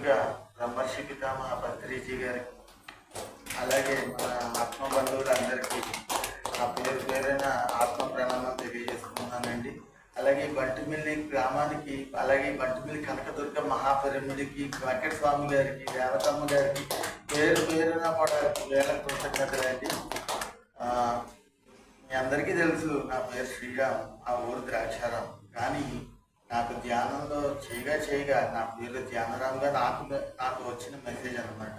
ముందుగా బ్రహ్మర్షి పితామహ భద్రీజీ గారికి అలాగే మన ఆత్మ బంధువులందరికీ నా పేరు పేరైన ఆత్మ ప్రణామం తెలియజేసుకున్నానండి అలాగే బంటిమిల్లి గ్రామానికి అలాగే బంటిమిల్లి కనకదుర్గ మహాపరిముడికి వెంకట స్వామి గారికి దేవతమ్మ గారికి పేరు పేరున కూడా వేల కృతజ్ఞతలండి. మీ అందరికీ తెలుసు నా పేరు శ్రీరామ్ ఆ ఊరు ద్రాక్షారాం. కానీ నాకు ధ్యానంలో చేయగా చేయగా నా పేరు ధ్యానరాముగా నాకు నాకు వచ్చిన మెసేజ్ అనమాట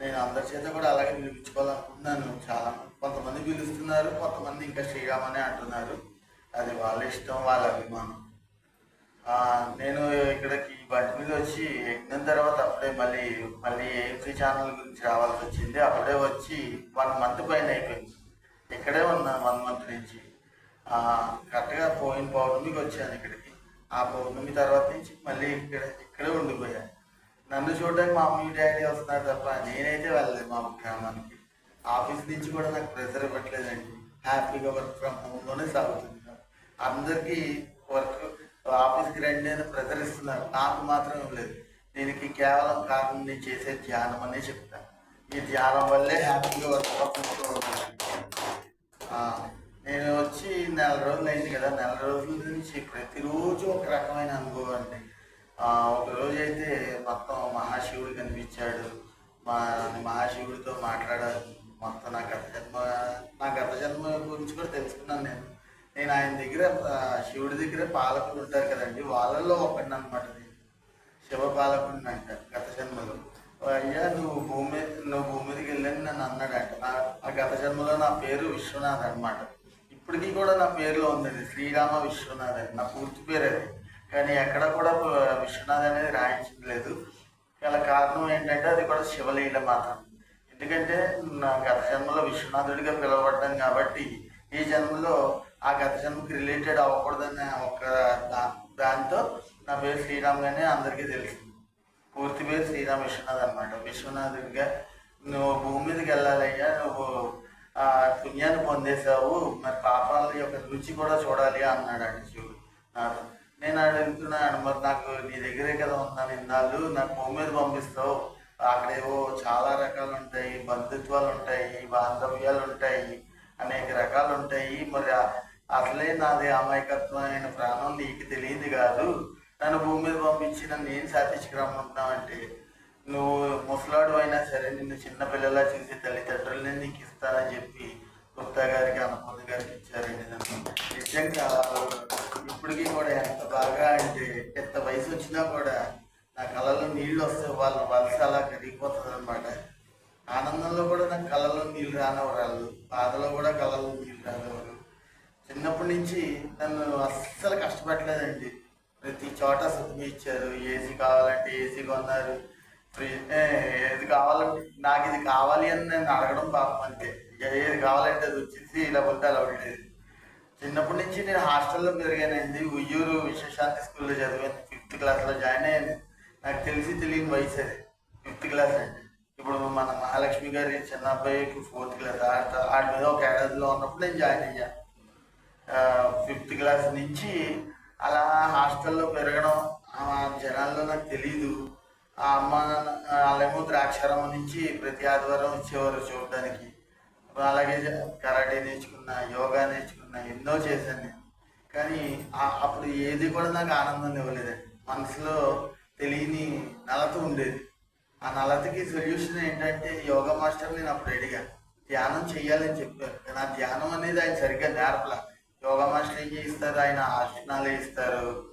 నేను అందరి చేత కూడా అలాగే పిలిపించుకోవాలనుకుంటున్నాను. చాలా కొంతమంది పిలుస్తున్నారు కొంతమంది ఇంకా శ్రీరామ్ అనే అంటున్నారు. అది వాళ్ళ ఇష్టం వాళ్ళ అభిమానం. నేను ఇక్కడికి బండి మీద వచ్చి యజ్ఞం తర్వాత అప్పుడే మళ్ళీ మళ్ళీ ఏఎంసీ ఛానల్ గురించి రావాల్సి వచ్చింది. అప్పుడే వచ్చి వన్ మంత్ పైన అయిపోయింది. ఇక్కడే ఉన్నా వన్ మంత్ నుంచి. కరెక్ట్గా పోయిన పౌర్ణమికి వచ్చాను ఇక్కడికి. ఆ పౌర్ణమి తర్వాత నుంచి మళ్ళీ ఇక్కడ ఇక్కడే ఉండిపోయాను నన్ను చూడడానికి మా మమ్మీ డాడీ వస్తున్నారు తప్ప నేనైతే వెళ్ళలేదు మా గ్రామానికి. ఆఫీస్ నుంచి కూడా నాకు ప్రెషర్ ఇవ్వట్లేదండి. హ్యాపీగా వర్క్ ఫ్రమ్ హోమ్లోనే సాగుతుంది. అందరికీ వర్క్ ఆఫీస్కి రండి అని ప్రెజర్ ఇస్తున్నారు. నాకు మాత్రం లేదు. దీనికి కేవలం కారణం నేను చేసే ధ్యానం అనే చెప్తాను ఈ ధ్యానం వల్లే హ్యాపీగా వర్క్ ఫ్రమ్ హోమ్ నేను వచ్చి నెల రోజులు అయింది కదా నెల రోజుల నుంచి ప్రతిరోజు ఒక రకమైన అనుభవం అండి. ఒకరోజు అయితే మొత్తం మహాశివుడు కనిపించాడు. మా మహాశివుడితో మాట్లాడాలి. మొత్తం నా గత జన్మ నా గత జన్మ గురించి కూడా తెలుసుకున్నాను నేను. నేను ఆయన దగ్గర శివుడి దగ్గర పాలకులు ఉంటారు కదండి వాళ్ళల్లో ఒకడిని అనమాట నేను. శివపాలకుడిని అంట గత జన్మలో. అయ్యా నువ్వు భూమి నువ్వు భూమి మీదకి వెళ్ళని నన్ను అన్నాడంట. నా ఆ గత జన్మలో నా పేరు విశ్వనాథ్ అనమాట ఇప్పటికీ కూడా నా పేరులో ఉందండి. శ్రీరామ విశ్వనాథ్ అని నా పూర్తి పేరు అది. కానీ ఎక్కడ కూడా విశ్వనాథ్ అనేది రాయించలేదు గల కారణం ఏంటంటే అది కూడా శివలీల మాత్రం ఎందుకంటే నా గత జన్మలో విశ్వనాథుడిగా పిలువబడ్డాను కాబట్టి ఈ జన్మలో ఆ గత జన్మకి రిలేటెడ్ అవ్వకూడదనే ఒక దా- దాంతో నా పేరు శ్రీరామ్ గానే అందరికీ తెలిసింది పూర్తి పేరు శ్రీరామ విశ్వనాథ్ అనమాట విశ్వనాథుడిగా నువ్వు భూమి మీదకి వెళ్ళాలయ్యా నువ్వు పుణ్యాన్ని పొందేశావు. మరి పాపాల యొక్క రుచి కూడా చూడాలి అన్నాడు అండి శివుడు. నాతో నేను అడుగుతున్నాను మరి నాకు నీ దగ్గరే కదా ఉన్నాను ఇన్నాళ్ళు నాకు భూమి మీద పంపిస్తావు. అక్కడేవో చాలా రకాలు ఉంటాయి బంధుత్వాలు ఉంటాయి బాంధవ్యాలు ఉంటాయి అనేక రకాలు ఉంటాయి. మరి అసలే నాది అమాయకత్వమైన ప్రాణం నీకు తెలియదు కాదు. నన్ను భూమి మీద పంపించి నన్ను ఏం సాధించుకురమ్మంటున్నావు అంటే నువ్వు ముసలాడు అయినా సరే నిన్ను చిన్నపిల్లలా చూసి తల్లిదండ్రులని నీకు ఇస్తానని చెప్పి గుప్తా గారికి అన్నపూర్ణ గారికి ఇచ్చారండి నన్ను నిజంగా ఇప్పటికీ కూడా ఎంత బాగా అంటే ఎంత వయసు వచ్చినా కూడా నా కళ్ళలో నీళ్ళు వస్తే వాళ్ళ వలస అలా కరిగిపోతుంది అనమాట ఆనందంలో కూడా నాకు కళ్ళలో నీళ్ళు రానివ్వరాళ్ళు బాధలో కూడా కళ్ళలో నీళ్ళు రానివ్వరు. చిన్నప్పటి నుంచి నన్ను అస్సలు కష్టపెట్టలేదండి. ప్రతి చోట సుఖం ఇచ్చారు. ఏసీ కావాలంటే ఏసీ కొన్నారు. ఏది కావాలంటే నాకు ఇది కావాలి అని నేను అడగడం పాపం అంతే ఏది కావాలంటే అది వచ్చింది ఇలా ఉంటే అలా ఉండేది చిన్నప్పటి నుంచి నేను హాస్టల్లో పెరిగానండి ఉయ్యూరు విశ్వశాంతి స్కూల్లో చదివాను ఫిఫ్త్ క్లాస్లో జాయిన్ అయ్యాను నాకు తెలిసి తెలియని వయసు అది ఫిఫ్త్ క్లాస్ అండి ఇప్పుడు మన మహాలక్ష్మి గారి చిన్న అబ్బాయికి ఫోర్త్ క్లాస్ ఆడ ఆడి మీద ఒక ఏడాదిలో ఉన్నప్పుడు నేను జాయిన్ అయ్యాను ఫిఫ్త్ క్లాస్ నుంచి అలా హాస్టల్లో పెరగడం జనాల్లో నాకు తెలీదు ఆ అమ్మ వాళ్ళేమో ద్రాక్షారామం నుంచి ప్రతి ఆదివారం వచ్చేవారు చూడడానికి. అలాగే కరాటే నేర్చుకున్నా యోగా నేర్చుకున్నా ఎన్నో చేశాను నేను. కానీ అప్పుడు ఏది కూడా నాకు ఆనందం ఇవ్వలేదండి. మనసులో తెలియని నలత ఉండేది. ఆ నలతకి సొల్యూషన్ ఏంటంటే యోగా మాస్టర్ నేను అప్పుడు అడిగాను ధ్యానం చేయాలని చెప్పారు. కానీ ఆ ధ్యానం అనేది ఆయన సరిగ్గా నేర్పలా. యోగా మాస్టర్ ఏం చేయిస్తారు? ఆయన ఆసనాలు వేయిస్తారు.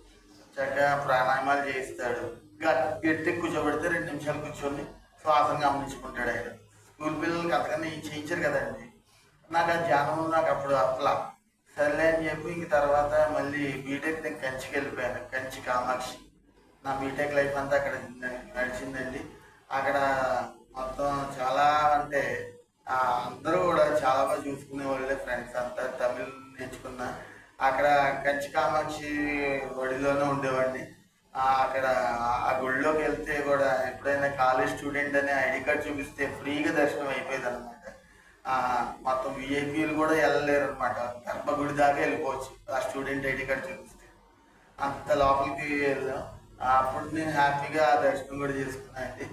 చక్కగా ప్రాణాయామాలు చేయిస్తాడు. గట్టి కూర్చోబెడితే రెండు నిమిషాలు కూర్చొని శ్వాసం గమనించుకుంటాడు ఆయన. స్కూల్ పిల్లలకి అంతకన్నా ఏం చేయించారు కదండి నాకు ఆ ధ్యానం నాకు అప్పుడు అట్లా. సర్లే అని చెప్పి ఇంక తర్వాత మళ్ళీ బీటెక్ నేను కంచికి వెళ్ళిపోయాను కంచి కామాక్షి. నా బీటెక్ లైఫ్ అంతా అక్కడ నడిచిందండి. అక్కడ మొత్తం చాలా అంటే అందరూ కూడా చాలా బాగా చూసుకునే వాళ్ళే ఫ్రెండ్స్ అంతా తమిళ్ నేర్చుకున్న. అక్కడ కంచి కామాక్షి ఒడిలోనే ఉండేవాడిని. అక్కడ ఆ గుడిలోకి వెళ్తే కూడా ఎప్పుడైనా కాలేజ్ స్టూడెంట్ అనే ఐడి కార్డ్ చూపిస్తే ఫ్రీగా దర్శనం అయిపోయేది అనమాట మొత్తం విఐపీలు కూడా వెళ్ళలేరు అనమాట గర్భగుడి దాకా వెళ్ళిపోవచ్చు ఆ స్టూడెంట్ ఐడి కార్డ్ చూపిస్తే. అంత లోపలికి వెళ్ళాం. అప్పుడు నేను హ్యాపీగా ఆ దర్శనం కూడా చేసుకున్నాను అండి.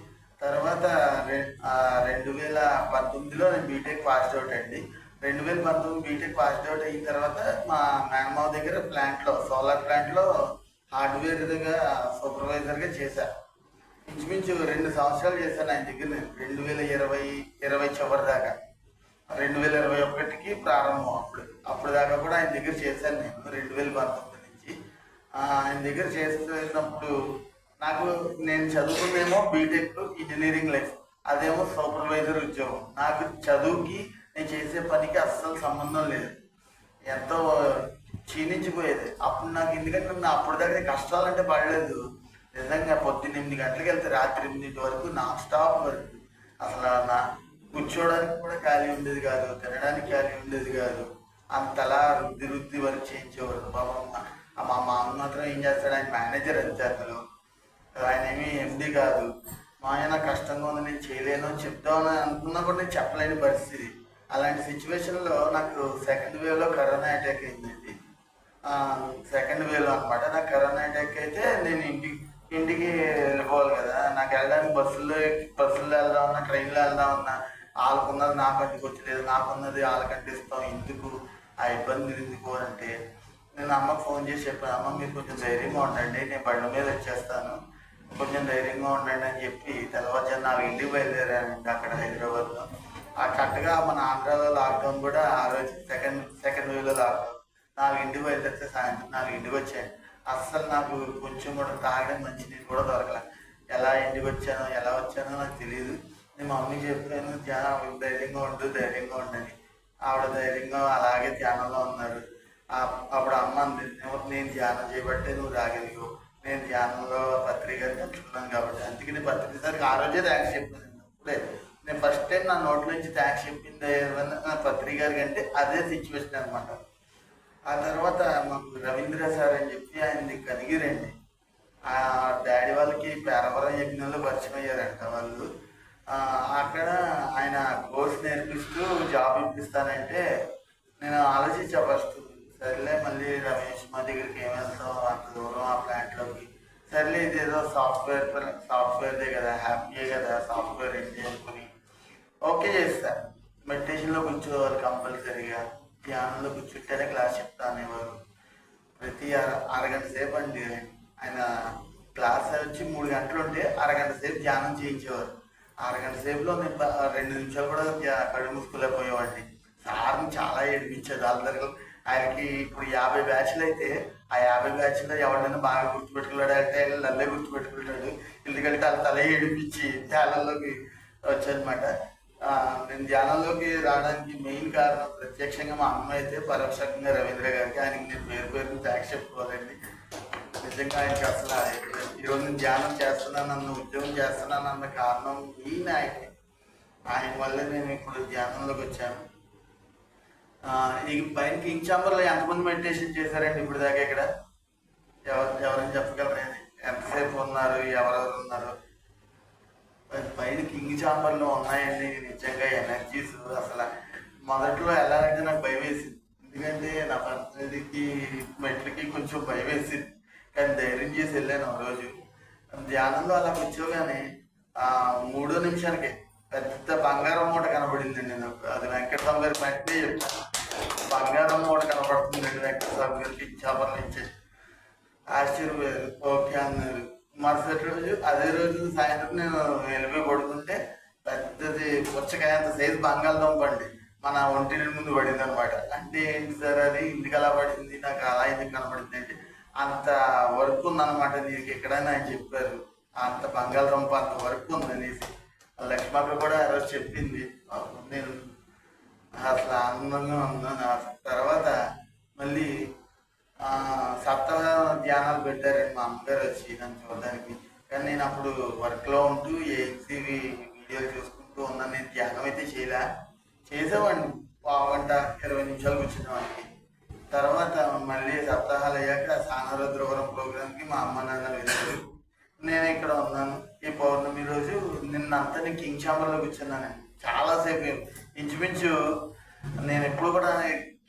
తర్వాత రె- రెండు వేల పంతొమ్మిదిలో నేను బీటెక్ పాస్డ్ అవుట్ అండి. రెండు వేల పంతొమ్మిది బీటెక్ పాస్డ్ అవుట్ అయిన తర్వాత మా మేనమావ దగ్గర ప్లాంట్లో సోలార్ ప్లాంట్లో హార్డ్వేర్గా సూపర్వైజర్గా చేశాను ఇంచుమించు రెండు సంవత్సరాలు చేశాను ఆయన దగ్గర నేను రెండు వేల ఇరవై ఇరవై చివరి దాకా. రెండు వేల ఇరవై ఒకటికి ప్రారంభం అప్పుడు. అప్పుడు దాకా కూడా ఆయన దగ్గర చేశాను నేను. రెండు వేల పంతొమ్మిది నుంచి. ఆయన దగ్గర చేస్తున్నప్పుడు నాకు నేను చదువుకునేమో బీటెక్ ఇంజనీరింగ్ లైఫ్ అదేమో సూపర్వైజర్ ఉద్యోగం. నాకు చదువుకి నేను చేసే పనికి అస్సలు సంబంధం లేదు. ఎంతో క్షీణించిపోయేది. అప్పుడు నాకు ఎందుకంటే నా అప్పుడు దగ్గర కష్టాలు కష్టాలంటే పడలేదు. నిజంగా పొద్దున్న ఎనిమిది గంటలకు వెళ్తే రాత్రి ఎనిమిది వరకు నాన్ స్టాప్ వరకు అసలు నా కూర్చోవడానికి కూడా ఖాళీ ఉండేది కాదు తినడానికి ఖాళీ ఉండేది కాదు. అంతలా రుద్ది రుద్ది వరకు చేయించేవారు బాబమ్మ మా మా మామ మాత్రం ఏం చేస్తాడు? ఆయన మేనేజర్ అంతే అతను. ఆయన ఏమి ఎండి కాదు. మా ఆయన కష్టంగా ఉంది నేను చేయలేను అని చెప్దామని అనుకున్నా కూడా నేను చెప్పలేని పరిస్థితి. అలాంటి సిచ్యువేషన్లో నాకు సెకండ్ వేవ్లో కరోనా అటాక్ అయింది. సెకండ్ వేలో అనమాట నాకు కరోనా అటాక్ అయితే నేను ఇంటికి ఇంటికి వెళ్ళిపోవాలి కదా. నాకు వెళ్ళడానికి బస్సుల్లో బస్సుల్లో వెళ్దామన్నా ట్రైన్లో వెళ్దామన్నా వాళ్ళకున్నది నాకు వచ్చలేదు. నాకున్నది వాళ్ళకంటే ఇస్తాం ఎందుకు? ఆ ఇబ్బంది ఎందుకు అంటే నేను అమ్మకు ఫోన్ చేసి చెప్పాను అమ్మ మీరు కొంచెం ధైర్యంగా ఉండండి. నేను బండి మీద వచ్చేస్తాను. కొంచెం ధైర్యంగా ఉండండి అని చెప్పి తెల్లవారుజాము నాకు ఇంటికి బయలుదేరానండి అక్కడ హైదరాబాద్లో. ఆ కరెక్ట్గా మన ఆంధ్రాలో లాక్డౌన్ కూడా ఆ రోజు సెకండ్ సెకండ్ వేవ్లో లాక్డౌన్ నాకు ఇంటికి బయలుదేరితే సాయంత్రం నాకు ఇంటికి వచ్చాను అస్సలు నాకు కొంచెం కూడా తాగడం మంచి కూడా దొరకలే. ఎలా ఇంటికి వచ్చానో ఎలా వచ్చానో నాకు తెలియదు నేను మమ్మీ చెప్పాను ధ్యానం ధైర్యంగా ఉండు ధైర్యంగా ఉండని. ఆవిడ ధైర్యంగా అలాగే ధ్యానంలో ఉన్నారు. అప్పుడు అమ్మ అంది నేను ధ్యానం చేయబట్టే నువ్వు రాగలిగావు నేను ధ్యానంలో పత్రిక తెచ్చుకున్నాను కాబట్టి. అందుకని పత్రిక సార్కి ఆ రోజే థ్యాంక్స్ చెప్పాను. అప్పుడే నేను ఫస్ట్ టైం నా నోట్ల నుంచి థ్యాంక్స్ చెప్పింది ఏమన్నా నా పత్రిక గారికి అంటే అదే సిచ్యువేషన్ అనమాట ఆ తర్వాత మాకు రవీంద్ర సార్ అని చెప్పి ఆయన కనిగిరండి ఆ డాడీ వాళ్ళకి పేరవరం యజ్ఞంలో పరిచయం అయ్యారంట వాళ్ళు అక్కడ ఆయన కోర్స్ నేర్పిస్తూ జాబ్ ఇప్పిస్తానంటే నేను ఆలోచించా ఫస్ట్. సర్లే మళ్ళీ రమేష్ మా దగ్గరికి ఏం వెళ్తాం అంత దూరం ఆ ప్లాంట్లోకి. సర్లే ఇదేదో సాఫ్ట్వేర్ సాఫ్ట్వేర్దే కదా హ్యాపీయే కదా సాఫ్ట్వేర్ ఏంటి అనుకుని. ఓకే చేస్తా. మెడిటేషన్లో కూర్చోవాలి కంపల్సరీగా. ధ్యానంలో కూర్చుంటేనే క్లాస్ చెప్తా అనేవారు. ప్రతి అర అరగంట సేపు అండి ఆయన క్లాస్ వచ్చి మూడు గంటలు ఉంటే అరగంట సేపు ధ్యానం చేయించేవారు. అరగంట సేపులో నేను రెండు నిమిషాలు కూడా కళ్ళు మూసుకోలేకపోయేవాడిని సార్ని చాలా ఏడిపించేది. వాళ్ళ దగ్గర ఆయనకి ఇప్పుడు యాభై బ్యాచ్లు అయితే ఆ యాభై బ్యాచ్లో ఎవరినైనా బాగా గుర్తుపెట్టుకున్నాడు అంటే నల్లే గుర్తుపెట్టుకుంటాడు. ఎందుకంటే వాళ్ళ తల ఏడిపించి ధ్యానంలోకి వచ్చానమాట నేను ధ్యానంలోకి రావడానికి మెయిన్ కారణం ప్రత్యక్షంగా మా అమ్మ అయితే పరోక్షంగా రవీంద్ర గారికి ఆయనకి నేను పేరు పేరు థ్యాంక్స్ చెప్పుకోవాలండి. నిజంగా ఆయనకి అసలు ఈరోజు నేను ధ్యానం చేస్తున్నాను అన్న ఉద్యోగం చేస్తున్నాను అన్న కారణం మెయిన్ ఆయనే ఆయన వల్లే నేను ఇప్పుడు ధ్యానంలోకి వచ్చాను. ఈ పైన కింగ్ చాంబర్లో ఎంతమంది మెడిటేషన్ చేశారండి ఇప్పుడు దాకా ఇక్కడ? ఎవరు ఎవరైనా చెప్పగలరండి ఎంతసేపు ఉన్నారు? ఎవరెవరు ఉన్నారు? పైన కింగ్ చాంబర్లో ఉన్నాయండి నిజంగా ఎనర్జీస్ అసలు. మొదట్లో వెళ్ళాలంటే నాకు భయం వేసింది ఎందుకంటే నా పరిస్థితికి మెట్లకి కొంచెం భయం వేసింది కానీ ధైర్యం చేసి వెళ్ళాను ఆ రోజు. ధ్యానంలో అలా కూర్చోగానే ఆ మూడో నిమిషానికి పెద్ద బంగారం మూట కనబడిందండి నాకు. అది వెంకటస్వామి గారి వెంటనే చెప్పాను బంగారం మూట కనబడుతుందండి వెంకటస్వామి గారికి చేపల నుంచి. ఆశ్చర్యపోయారు ఓకే అన్నారు. మరుసటి రోజు అదే రోజు సాయంత్రం నేను వెళ్ళిపోయి పడుకుంటే పెద్దది పుచ్చకాయ అంత సైజు బంగాళదుంప అండి. మన ఒంటి ముందు పడింది అనమాట అంటే ఏంటి సార్ అది? ఇందుకు అలా పడింది నాకు అలా ఎందుకు కనపడింది అంటే అంత వర్క్ ఉందన్నమాట నీకు ఎక్కడైనా ఆయన చెప్పారు. అంత బంగాళదుంప అంత వర్క్ ఉంది అనేసి లక్ష్మక్క కూడా ఆ రోజు చెప్పింది. నేను అసలు ఆనందంగా ఉన్నాను ఆ తర్వాత మళ్ళీ ఆ, సప్తాహ పెట్టారని మా అమ్మగారు వచ్చి నన్ను చూడడానికి కానీ నేను అప్పుడు వర్క్లో ఉంటూ ఏసీవి వీడియోలు చూసుకుంటూ ఉన్నాను నేను ధ్యానం అయితే చేయలే. చేసేవాడిని. పావుగంట ఇరవై నిమిషాలు కూర్చునేవాడిని. తర్వాత మళ్ళీ సప్తాహాలు అయ్యాక సానరుద్రవరం ప్రోగ్రామ్కి మా అమ్మ నాన్న వెళ్ళారు. నేను ఇక్కడ ఉన్నాను. ఈ పౌర్ణమి రోజు నిన్నంతా నేను కింగ్ ఛాంబర్లో కూర్చున్నాను. చాలాసేపు ఇంచుమించు నేను ఎప్పుడు కూడా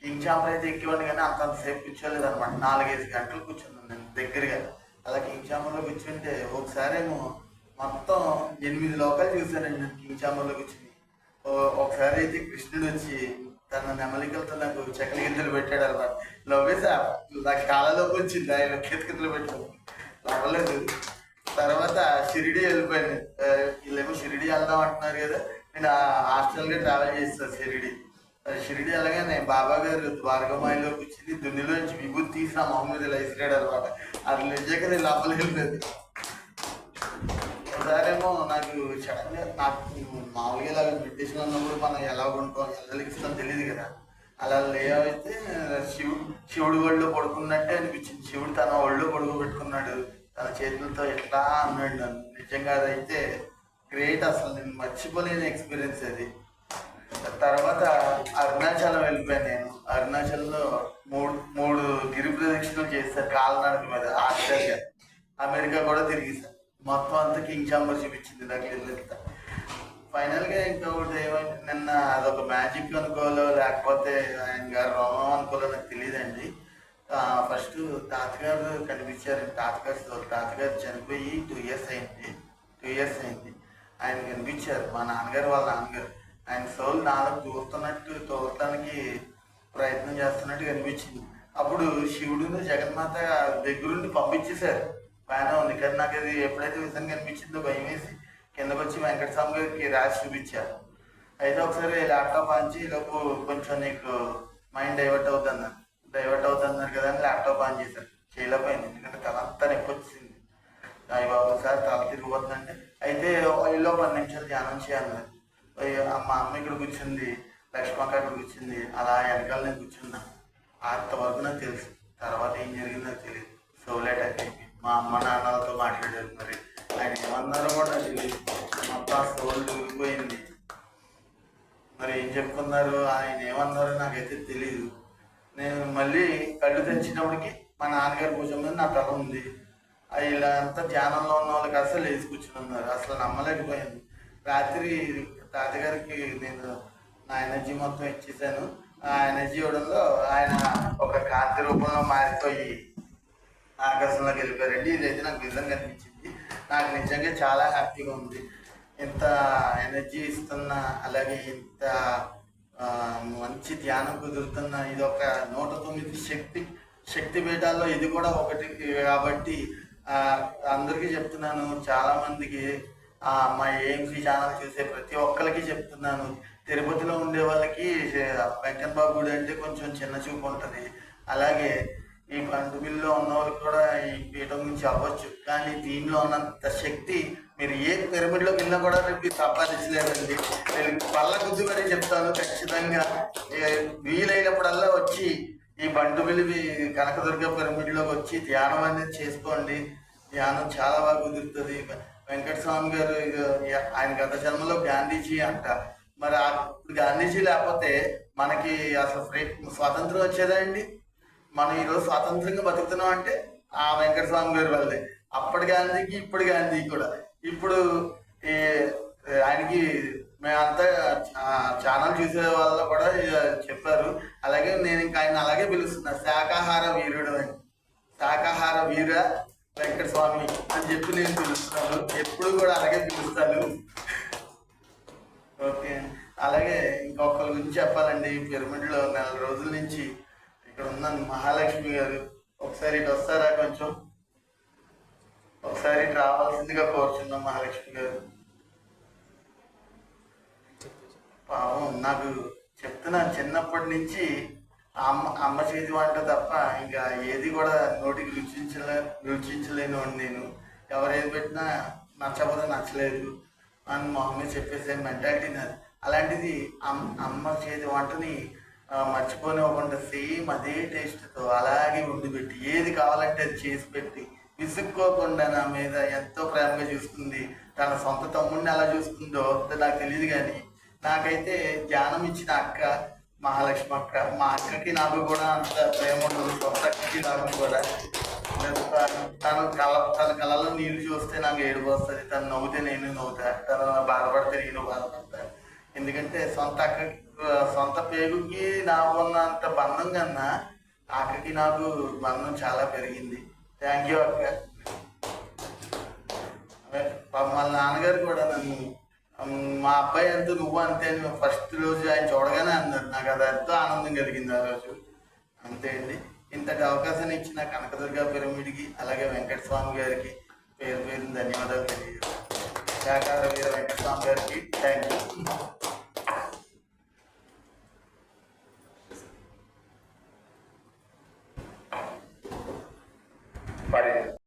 కింగ్ ఛాంబర్ అయితే ఎక్కేవాడిని కానీ అంతంతసేపు కూర్చోలేదు అనమాట నాలుగైదు గంటలు కూర్చున్నాను నేను. దగ్గరగా. అలా కింగ్ ఛాంబర్లో కూర్చుంటే ఒకసారేమో మొత్తం ఎనిమిది లోకాలు చూశానండి నేను కింగ్ ఛాంబర్లో కూర్చుని. ఓ- ఒకసారి అయితే కృష్ణుడు వచ్చి తన నెమలికలతో నాకు చెక్కల గింజలు పెట్టాడు అనమాట. నవ్వేసా నాకు కాలలోకి వచ్చింది ఆయన కితకితలు పెట్టాడు. నవ్వలేదు తర్వాత షిరిడి వెళ్ళిపోయాను. వీళ్ళేమో షిరిడి వెళ్దాం అంటున్నారు కదా నేను హాస్టల్గా ట్రావెల్ చేస్తాను షిరిడి. షిరిడి వెళ్ళగానే బాబా గారు ద్వారకమాయిలో కూర్చుని దున్నిలోంచి విభూతి తీసి నా మొహం మీద ఇలా ఇసిరాడు అనమాట. అది నిజంగా నేను లోపలికి ఒకసారేమో నాకు సడన్గా నాకు మామూలుగా ఇలా మెడిటేషన్ ఉన్నప్పుడు మనం ఎలా ఉంటాం ఎలా లెగిస్తాం తెలియదు కదా. అలా లేవైతే శివుడు శివుడు ఒళ్ళు పడుకున్నట్టే అనిపించింది. శివుడు తన ఒళ్ళో పడుకోబెట్టుకున్నాడు. తన చేతులతో ఎట్లా అన్నాడు నన్ను. నిజంగా అదైతే గ్రేట్ అసలు. నేను మర్చిపోలేని ఎక్స్పీరియన్స్ అది. తర్వాత అరుణాచలం వెళ్ళిపోయాను నేను. అరుణాచల్లో మూడు మూడు గిరి ప్రదక్షిణలు చేశాను కాలినడక మీద ఆశ్చర్య. అమెరికా కూడా తిరిగేసాను మొత్తం అంతా కింగ్ చాంబర్ చూపించింది నాకు వెళ్ళేస్తా ఫైనల్గా ఇంకొకటి ఏమంటే నిన్న అదొక మ్యాజిక్ అనుకోవాలో లేకపోతే ఆయన గారు రోమం అనుకోవాలో నాకు తెలియదండి. ఫస్ట్ తాతగారు కనిపించారు తాతగారు తాతగారు చనిపోయి టూ ఇయర్స్ అయింది. టూ ఇయర్స్ అయింది. ఆయన కనిపించారు. మా నాన్నగారు వాళ్ళ నాన్నగారు. ఆయన సోల్ నాలుగు చూస్తున్నట్టు చూడటానికి ప్రయత్నం చేస్తున్నట్టు కనిపించింది అప్పుడు శివుడిని జగన్మాత దగ్గరుండి పంపించేశారు. బాగానే ఉంది. కానీ నాకు అది ఎప్పుడైతే విధంగా కనిపించిందో భయం వేసి కిందకు వచ్చి వెంకటస్వామి గారికి రాసి చూపించారు. అయితే ఒకసారి ల్యాప్టాప్ ఆన్ చేసి లోపు కొంచెం నీకు మైండ్ డైవర్ట్ అవుతుంది డైవర్ట్ అవుతున్నారు కదా అని ల్యాప్టాప్ ఆన్ చేశారు. చేయలేకపోయింది. ఎందుకంటే తల అంతా నొప్పి వచ్చింది. అయ్యి బాబు సార్ తల తిరిగిపోతుందంటే. అయితే ఇల్లు పది నిమిషాలు ధ్యానం చేయాలన్నారు మా అమ్మ ఇక్కడ కూర్చుంది లక్ష్మక్క ఇక్కడ కూర్చుంది అలా వెనకాల నేను కూర్చున్నా. అంతవరకు నాకు తెలుసు. తర్వాత ఏం జరిగిందో నాకు తెలియదు. సోలేట్ అయిపోయింది మా అమ్మ నాన్నలతో మాట్లాడారు మరి. ఆయన ఏమన్నారో కూడా తెలియదు. మొత్తం సోల్ దిగిపోయింది మరి ఏం చెప్పుకున్నారు? ఆయన ఏమన్నారో నాకైతే తెలియదు నేను మళ్ళీ కళ్ళు తెచ్చినప్పటికి మా నాన్నగారి భుజం మీద నా తల ఉంది. ఇలా అంతా ధ్యానంలో ఉన్న వాళ్ళకి అసలు లేచి కూర్చుని ఉన్నారు. అసలు నమ్మలేకపోయింది రాత్రి తాతగారికి నేను నా ఎనర్జీ మొత్తం ఇచ్చేసాను. ఆ ఎనర్జీ ఇవ్వడంలో ఆయన ఒక కాంతి రూపంలో మారిపోయి ఆకాశంలోకి వెళ్ళిపోయారండి. ఇదైతే నాకు నిజంగా అనిపించింది. నాకు నిజంగా చాలా హ్యాపీగా ఉంది. ఇంత ఎనర్జీ ఇస్తున్న అలాగే ఇంత మంచి ధ్యానం కుదురుతున్న ఇది ఒక నూట తొమ్మిది శక్తి శక్తి పీఠాల్లో ఇది కూడా ఒకటి. కాబట్టి అందరికీ చెప్తున్నాను చాలామందికి మా ఏఎంసీ ఛానల్ చూసే ప్రతి ఒక్కరికి చెప్తున్నాను. తిరుపతిలో ఉండే వాళ్ళకి వెంకన్న బాబు గుడి అంటే కొంచెం చిన్న చూపు ఉంటుంది. అలాగే ఈ పండుమిల్లో ఉన్న వాళ్ళు కూడా ఈ పీఠం నుంచి అవ్వచ్చు. కానీ దీనిలో ఉన్నంత శక్తి మీరు ఏ పిరమిడ్లో కింద కూడా రేపు సంపాదించలేదండి. నేను పళ్ళ గుద్దు చెప్తాను ఖచ్చితంగా. వీలైనప్పుడల్లా వచ్చి ఈ బంటుమిల్లి కనకదుర్గ పిరమిడ్లోకి వచ్చి ధ్యానం అనేది చేసుకోండి. ధ్యానం చాలా బాగా కుదురుతుంది. వెంకట స్వామి గారు ఇక ఆయన గత జన్మలో గాంధీజీ అంట. మరి ఇప్పుడు గాంధీజీ లేకపోతే మనకి అసలు ఫ్రీ స్వాతంత్రం వచ్చేదా అండి? మనం ఈరోజు స్వాతంత్రంగా బతుకుతున్నాం అంటే ఆ వెంకట స్వామి గారి వల్లే. అప్పటి గాంధీకి ఇప్పుడు గాంధీ కూడా. ఇప్పుడు ఈ ఆయనకి మేమంతా ఛానల్ చూసే వాళ్ళు కూడా ఇక చెప్పారు. అలాగే నేను ఇంకా ఆయన అలాగే పిలుస్తున్నా. శాకాహార వీరుడు అని. శాకాహార వీర వెంకట స్వామి అని చెప్పి నేను పిలుస్తాను. ఎప్పుడు కూడా అలాగే పిలుస్తాను. ఓకే. అలాగే ఇంకొకరి గురించి చెప్పాలండి. పిరమిడ్లో నెల రోజుల నుంచి ఇక్కడ ఉన్నాను మహాలక్ష్మి గారు. ఒకసారి ఇటు వస్తారా కొంచెం? ఒకసారి ఇటు రావాల్సిందిగా కోరుచున్నాం మహాలక్ష్మి గారు. పాపం నాకు చెప్తున్నాను చిన్నప్పటి నుంచి అమ్మ అమ్మ చేతి వంట తప్ప ఇంకా ఏది కూడా నోటికి రుచించలే రుచించలేను నేను. ఎవరేది పెట్టినా నచ్చకపోతే నచ్చలేదు అని మా మమ్మీ చెప్పేసే మెంటాలిటీ నాది. అలాంటిది అమ్- అమ్మ చేతి వంటని మర్చిపోనివ్వకుండా సేమ్ అదే టేస్ట్తో అలాగే ఉండి పెట్టి ఏది కావాలంటే అది చేసి పెట్టి విసుక్కోకుండా నా మీద ఎంతో ప్రేమగా చూసుకుంది. తన సొంత తమ్ముడిని ఎలా చూసుకుందో అది నాకు తెలియదు కానీ నాకైతే ధ్యానం ఇచ్చిన అక్క మహాలక్ష్మి అక్క మా అక్కకి నాకు కూడా అంత ప్రేమ ఉండదు సొంత అక్కకి నాకు కూడా. తన కళ తన కళలో నీరు చూస్తే నాకు ఏడుపు వస్తుంది. తను నవ్వుతే నేను నవ్వుతా. తను బాధపడితే నేను బాధపడతా. ఎందుకంటే సొంత అక్కకి సొంత పేగుకి నాకు ఉన్నంత బంధం కన్నా అక్కకి నాకు బంధం చాలా పెరిగింది. థ్యాంక్ యూ అక్క. అదే, వాళ్ళ నాన్నగారు కూడా నన్ను మా అబ్బాయి అంతా నువ్వు అంతే అని ఫస్ట్ రోజు ఆయన చూడగానే అన్నారు. నాకు అది ఎంతో ఆనందం కలిగింది ఆ రోజు. అంతే అండి. ఇంతటి అవకాశాన్ని ఇచ్చిన కనకదుర్గ పిరమిడ్కి అలాగే వెంకటస్వామి గారికి పేరు పేరు ధన్యవాదాలు తెలియజేస్తాను శాఖార వీర వెంకటస్వామి గారికి థ్యాంక్ యూ